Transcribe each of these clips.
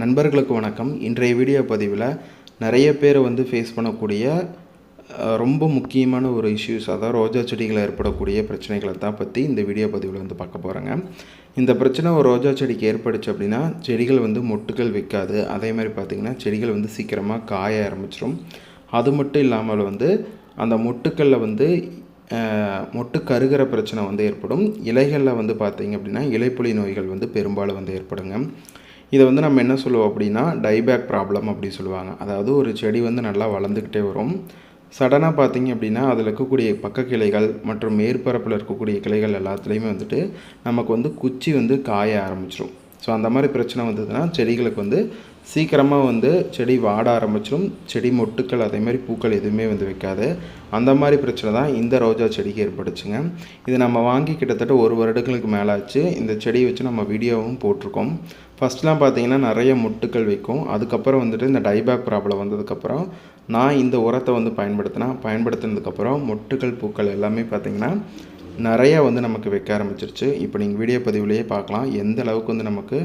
நண்பர்களுக்கு வணக்கம். இன்றைய வீடியோ பதிவில் நிறைய பேர் வந்து ஃபேஸ் பண்ணக்கூடிய ரொம்ப முக்கியமான ஒரு இஷ்யூஸ் அதாவது ரோஜா செடிகளில் ஏற்படக்கூடிய பிரச்சனைகளை தான் பற்றி இந்த வீடியோ பதிவில் வந்து பார்க்க போகிறேங்க இந்த பிரச்சனை ஒரு ரோஜா செடிக்கு ஏற்பட்டுச்சு அப்படின்னா செடிகள் வந்து மொட்டுகள் வைக்காது. அதே மாதிரி பார்த்திங்கன்னா செடிகள் வந்து சீக்கிரமாக காய ஆரம்பிச்சிடும் அது மட்டும் இல்லாமல் வந்து அந்த மொட்டுக்களில் வந்து மொட்டு கருகிற பிரச்சனை வந்து ஏற்படும். இலைகளில் வந்து பார்த்திங்க அப்படின்னா இலைப்புலி நோய்கள் வந்து பெரும்பாலும் வந்து ஏற்படுங்க. இதை வந்து நம்ம என்ன சொல்லுவோம் அப்படின்னா டைபேக் ப்ராப்ளம் அப்படி சொல்லுவாங்க. அதாவது ஒரு செடி வந்து நல்லா வளர்ந்துக்கிட்டே வரும். சடனாக பார்த்தீங்க அப்படின்னா அதில் இருக்கக்கூடிய பக்க கிளைகள் மற்றும் மேற்பரப்பில் இருக்கக்கூடிய கிளைகள் எல்லாத்துலேயுமே வந்துட்டு நமக்கு வந்து குச்சி வந்து காய ஆரம்பிச்சிடும் ஸோ அந்த மாதிரி பிரச்சனை வந்ததுன்னா செடிகளுக்கு வந்து சீக்கிரமாக வந்து செடி வாட ஆரம்பிச்சிடும் செடி மொட்டுக்கள் அதே மாதிரி பூக்கள் எதுவுமே வந்து வைக்காது. அந்த மாதிரி பிரச்சனை தான் இந்த ரோஜா செடிக்கு ஏற்பட்டுச்சுங்க. இது நம்ம வாங்கி கிட்டத்தட்ட ஒரு வருடங்களுக்கு மேலே ஆச்சு இந்த செடியை வச்சு நம்ம வீடியோவும் போட்டிருக்கோம். ஃபஸ்ட்லாம் பார்த்தீங்கன்னா நிறைய மொட்டுக்கள் வைக்கும். அதுக்கப்புறம் வந்துட்டு இந்த டைபேக் ப்ராப்ளம் வந்ததுக்கப்புறம் நான் இந்த உரத்தை வந்து பயன்படுத்தினேன் பயன்படுத்தினதுக்கப்புறம் மொட்டுக்கள் பூக்கள் எல்லாமே பார்த்தீங்கன்னா நிறையா வந்து நமக்கு வைக்க ஆரம்பிச்சிருச்சு. இப்போ நீங்கள் வீடியோ பதிவுலேயே பார்க்கலாம். எந்த அளவுக்கு வந்து நமக்கு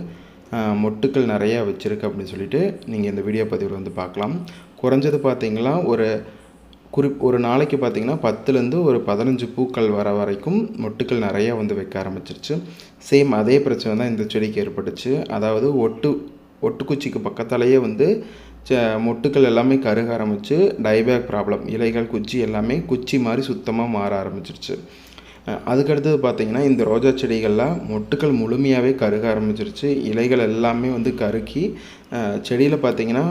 மொட்டுக்கள் நிறையா வச்சுருக்கு அப்படின்னு சொல்லிட்டு நீங்கள் இந்த வீடியோ பதிவில் வந்து பார்க்கலாம். குறைஞ்சது பார்த்திங்கன்னா ஒரு குறி ஒரு நாளைக்கு பார்த்தீங்கன்னா பத்துலேருந்து ஒரு பதினஞ்சு பூக்கள் வர வரைக்கும் மொட்டுக்கள் நிறையா வந்து வைக்க ஆரம்பிச்சிருச்சு. சேம் அதே பிரச்சனை தான் இந்த செடிக்கு ஏற்பட்டுச்சு. அதாவது ஒட்டு ஒட்டுக்குச்சிக்கு பக்கத்தாலேயே வந்து ச மொட்டுக்கள் எல்லாமே கருக ஆரம்பிச்சு டைபேக் ப்ராப்ளம் இலைகள் குச்சி எல்லாமே குச்சி மாதிரி சுத்தமாக மாற ஆரம்பிச்சிருச்சு. அதுக்கடுத்தது பார்த்தீங்கன்னா இந்த ரோஜா செடிகளில் மொட்டுக்கள் முழுமையாகவே கருக ஆரம்பிச்சிருச்சு. இலைகள் எல்லாமே வந்து கருக்கி செடியில் பார்த்தீங்கன்னா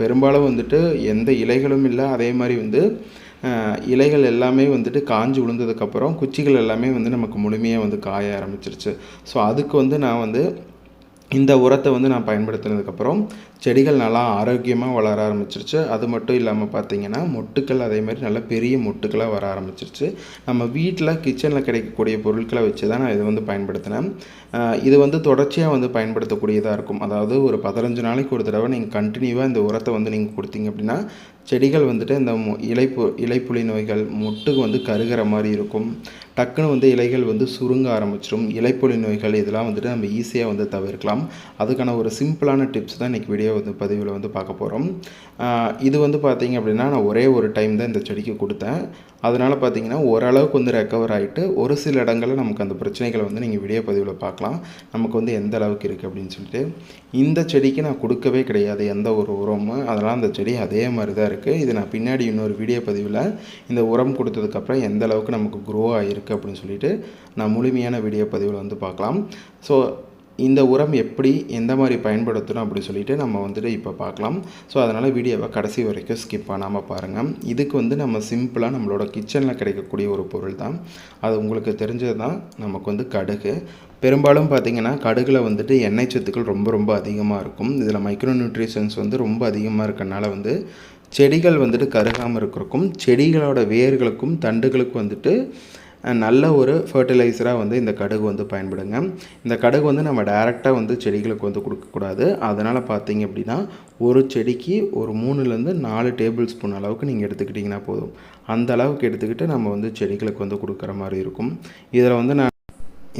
பெரும்பாலும் வந்துட்டு எந்த இலைகளும் இல்லை. அதே மாதிரி வந்து இலைகள் எல்லாமே வந்துட்டு காஞ்சு விழுந்ததுக்கப்புறம் குச்சிகள் எல்லாமே வந்து நமக்கு முழுமையாக வந்து காய ஆரம்பிச்சிருச்சு. ஸோ அதுக்கு வந்து நான் வந்து இந்த உரத்தை வந்து நான் பயன்படுத்தினதுக்கப்புறம் செடிகள் நல்லா ஆரோக்கியமாக வளர ஆரம்பிச்சிருச்சு. அது மட்டும் இல்லாமல் பார்த்தீங்கன்னா மொட்டுக்கள் அதே மாதிரி நல்ல பெரிய மொட்டுக்களாக வர ஆரம்பிச்சிருச்சு. நம்ம வீட்டில் கிச்சனில் கிடைக்கக்கூடிய பொருட்களை வச்சு தான் நான் இதை வந்து பயன்படுத்தினேன். இது வந்து தொடர்ச்சியாக வந்து பயன்படுத்தக்கூடியதாக இருக்கும். அதாவது ஒரு பதினஞ்சு நாளைக்கு ஒரு தடவை நீங்கள் கண்டினியூவாக இந்த உரத்தை வந்து நீங்கள் கொடுத்தீங்க அப்படின்னா செடிகள் வந்துட்டு இந்த இலைப்பு இலைப்புலி நோய்கள் மொட்டுக்கு வந்து கருகிற மாதிரி இருக்கும். டக்குன்னு வந்து இலைகள் வந்து சுருங்க ஆரம்பிச்சிடும் இலைப்புலி நோய்கள் இதெல்லாம் வந்துட்டு நம்ம ஈஸியாக வந்து தவிர்க்கலாம். அதுக்கான ஒரு சிம்பிளான டிப்ஸ் தான் இன்றைக்கி வீடியோ வந்து பதிவில் வந்து பார்க்க போகிறோம் இது வந்து பார்த்திங்க அப்படின்னா நான் ஒரே ஒரு டைம் தான் இந்த செடிக்கு கொடுத்தேன். அதனால் பார்த்தீங்கன்னா ஓரளவுக்கு வந்து ரெக்கவர் ஆகிட்டு ஒரு சில இடங்களில் நமக்கு அந்த பிரச்சனைகளை வந்து நீங்கள் வீடியோ பதிவில் பார்க்கலாம். நமக்கு வந்து எந்த அளவுக்கு இருக்குது அப்படின்னு சொல்லிட்டு. இந்த செடிக்கு நான் கொடுக்கவே கிடையாது எந்த ஒரு உரமும். அதெல்லாம் அந்த செடி அதே மாதிரி தான் இருக்குது இது நான் பின்னாடி இன்னொரு வீடியோ பதிவில் இந்த உரம் கொடுத்ததுக்கப்புறம் எந்த அளவுக்கு நமக்கு க்ரோ ஆகிருக்கு அப்படின்னு சொல்லிட்டு நான் முழுமையான வீடியோ பதிவில் வந்து பார்க்கலாம். ஸோ இந்த உரம் எப்படி எந்த மாதிரி பயன்படுத்தணும் அப்படின்னு சொல்லிட்டு நம்ம வந்துட்டு இப்போ பார்க்கலாம் ஸோ அதனால் வீடியோவை கடைசி வரைக்கும் ஸ்கிப் பண்ணாமல் பாருங்கள் இதுக்கு வந்து நம்ம சிம்பிளாக நம்மளோட கிச்சனில் கிடைக்கக்கூடிய ஒரு பொருள் தான். அது உங்களுக்கு தெரிஞ்சது தான். நமக்கு வந்து கடுகு. பெரும்பாலும் பார்த்தீங்கன்னா கடுகில் வந்துட்டு எண்ணெய் சத்துக்கள் ரொம்ப ரொம்ப அதிகமாக இருக்கும். இதில் மைக்ரோ நியூட்ரிஷன்ஸ் வந்து ரொம்ப அதிகமாக இருக்கனால வந்து செடிகள் வந்துட்டு கருகாமல் இருக்கிறக்கும் செடிகளோட வேர்களுக்கும் தண்டுகளுக்கும் வந்துட்டு நல்ல ஒரு ஃபர்டிலைசராக வந்து இந்த கடுகு வந்து பயன்படுங்க. இந்த கடுகு வந்து நம்ம டைரெக்டாக வந்து செடிகளுக்கு வந்து கொடுக்கக்கூடாது அதனால் பார்த்தீங்க அப்படின்னா ஒரு செடிக்கு ஒரு மூணுலேருந்து நாலு டேபிள் ஸ்பூன் அளவுக்கு நீங்கள் எடுத்துக்கிட்டிங்கன்னா போதும். அந்த அளவுக்கு எடுத்துக்கிட்டு நம்ம வந்து செடிகளுக்கு வந்து கொடுக்குற மாதிரி இருக்கும். இதில் வந்து நான்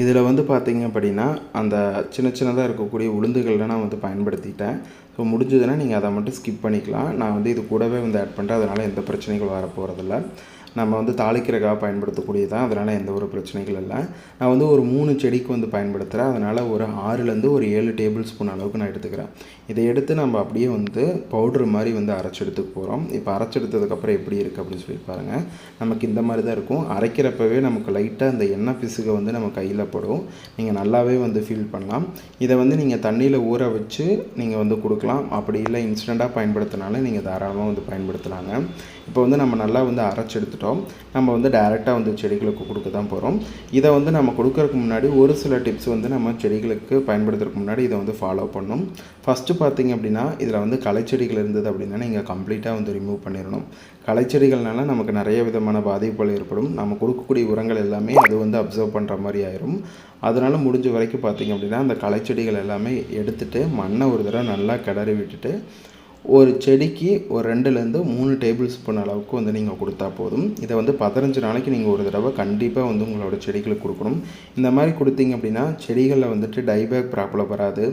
இதில் வந்து பார்த்தீங்க அப்படின்னா அந்த சின்ன சின்னதாக இருக்கக்கூடிய உளுந்துகள்லாம் நான் வந்து பயன்படுத்திட்டேன். ஸோ முடிஞ்சதுன்னா நீங்கள் அதை மட்டும் ஸ்கிப் பண்ணிக்கலாம். நான் வந்து இது கூடவே வந்து ஆட் பண்ணுறேன் அதனால் எந்த பிரச்சனைகள் வர போகிறதில்ல நம்ம வந்து தாளிக்கிறக்காக பயன்படுத்தக்கூடியதான் அதனால் எந்த ஒரு பிரச்சனைகள் இல்லை. நான் வந்து ஒரு மூணு செடிக்கு வந்து பயன்படுத்துகிறேன் அதனால் ஒரு ஆறுலேருந்து ஒரு ஏழு டேபிள் ஸ்பூன் அளவுக்கு நான் எடுத்துக்கிறேன். இதை எடுத்து நம்ம அப்படியே வந்து பவுட்ரு மாதிரி வந்து அரைச்சி எடுத்துக்க போகிறோம் இப்போ அரைச்சி எடுத்ததுக்கப்புறம் எப்படி இருக்குது அப்படின்னு சொல்லி பாருங்கள் நமக்கு இந்த மாதிரி தான் இருக்கும். அரைக்கிறப்பவே நமக்கு லைட்டாக அந்த எண்ணெய் பிசுக வந்து நம்ம கையில் படும். நீங்கள் நல்லாவே வந்து ஃபீல் பண்ணலாம். இதை வந்து நீங்கள் தண்ணியில் ஊற வச்சு நீங்கள் வந்து கொடுக்கலாம். அப்படி இல்லை இன்ஸ்டண்ட்டாக பயன்படுத்தினாலும் நீங்கள் தாராளமாக வந்து பயன்படுத்தலாங்க. இப்போ வந்து நம்ம நல்லா வந்து அரைச்சி எடுத்துட்டோம். நம்ம வந்து டைரெக்டாக வந்து செடிகளுக்கு கொடுக்க தான் போகிறோம் இதை வந்து நம்ம கொடுக்கறதுக்கு முன்னாடி ஒரு சில டிப்ஸ் வந்து நம்ம செடிகளுக்கு பயன்படுத்துறதுக்கு முன்னாடி இதை வந்து ஃபாலோ பண்ணணும் ஃபஸ்ட்டு பார்த்தீங்க அப்படின்னா இதில் வந்து களைச்செடிகள் இருந்தது அப்படின்னா நீங்கள் கம்ப்ளீட்டாக வந்து ரிமூவ் பண்ணிடணும். களைச்செடிகள்னால நமக்கு நிறைய விதமான பாதிப்புகள் ஏற்படும். நம்ம கொடுக்கக்கூடிய உரங்கள் எல்லாமே அது வந்து அப்சர்வ் பண்ணுற மாதிரி ஆயிரும். அதனால் முடிஞ்ச வரைக்கும் பார்த்தீங்க அப்படின்னா அந்த களைச்செடிகள் எல்லாமே எடுத்துகிட்டு மண்ணை ஒரு தடவை நல்லா கிளறி விட்டுட்டு ஒரு செடிக்கு ஒரு ரெண்டுலேருந்து மூணு டேபிள் ஸ்பூன் அளவுக்கு வந்து நீங்கள் கொடுத்தா போதும். இதை வந்து பதினஞ்சு நாளைக்கு நீங்கள் ஒரு தடவை கண்டிப்பாக வந்து உங்களோட செடிகளுக்கு கொடுக்கணும். இந்த மாதிரி கொடுத்தீங்க அப்படின்னா செடிகளில் வந்துட்டு டைபேக் ப்ராப்ளம் வராது.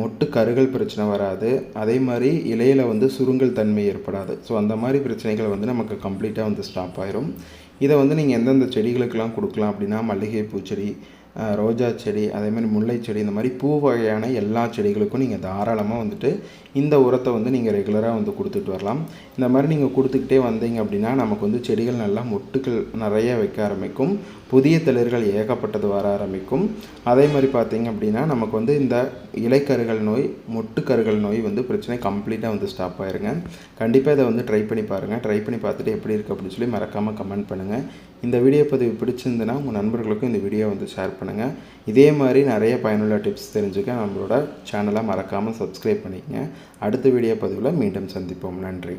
மொட்டு கருகள் பிரச்சனை வராது. அதே மாதிரி இலையில் வந்து சுருங்கல் தன்மை ஏற்படாது. ஸோ அந்த மாதிரி பிரச்சனைகள் வந்து நமக்கு கம்ப்ளீட்டாக வந்து ஸ்டாப் ஆயிரும். இதை வந்து நீங்கள் எந்தெந்த செடிகளுக்கெல்லாம் கொடுக்கலாம் அப்படின்னா மல்லிகை பூச்செடி ரோஜா செடி அதே மாதிரி முல்லை செடி இந்த மாதிரி பூ வகையான எல்லா செடிகளுக்கும் நீங்கள் தாராளமாக வந்துட்டு இந்த உரத்தை வந்து நீங்கள் ரெகுலராக வந்து கொடுத்துட்டு வரலாம். இந்த மாதிரி நீங்கள் கொடுத்துக்கிட்டே வந்தீங்க அப்படின்னா நமக்கு வந்து செடிகள் நல்லா மொட்டுக்கள் நிறைய வைக்க ஆரம்பிக்கும். புதிய தளிர்கள் ஏகப்பட்டது வர ஆரம்பிக்கும். அதே மாதிரி பார்த்தீங்க அப்படின்னா நமக்கு வந்து இந்த இலைக்கருகள் நோய் மொட்டுக்கருகள் நோய் வந்து பிரச்சனை கம்ப்ளீட்டாக வந்து ஸ்டாப் ஆயிருங்க. கண்டிப்பாக இதை வந்து ட்ரை பண்ணி பாருங்கள் ட்ரை பண்ணி பார்த்துட்டு எப்படி இருக்குது அப்படின்னு சொல்லி மறக்காமல் கமெண்ட் பண்ணுங்கள் இந்த வீடியோ பதிவு பிடிச்சிருந்துன்னா உங்கள் நண்பர்களுக்கும் இந்த வீடியோ வந்து ஷேர் பண்ணுங்கள் இதே மாதிரி நிறைய பயனுள்ள டிப்ஸ் தெரிஞ்சுக்க நம்மளோட சேனலை மறக்காமல் சப்ஸ்கிரைப் பண்ணிக்கங்க. அடுத்த வீடியோ பதிவில் மீண்டும் சந்திப்போம். நன்றி.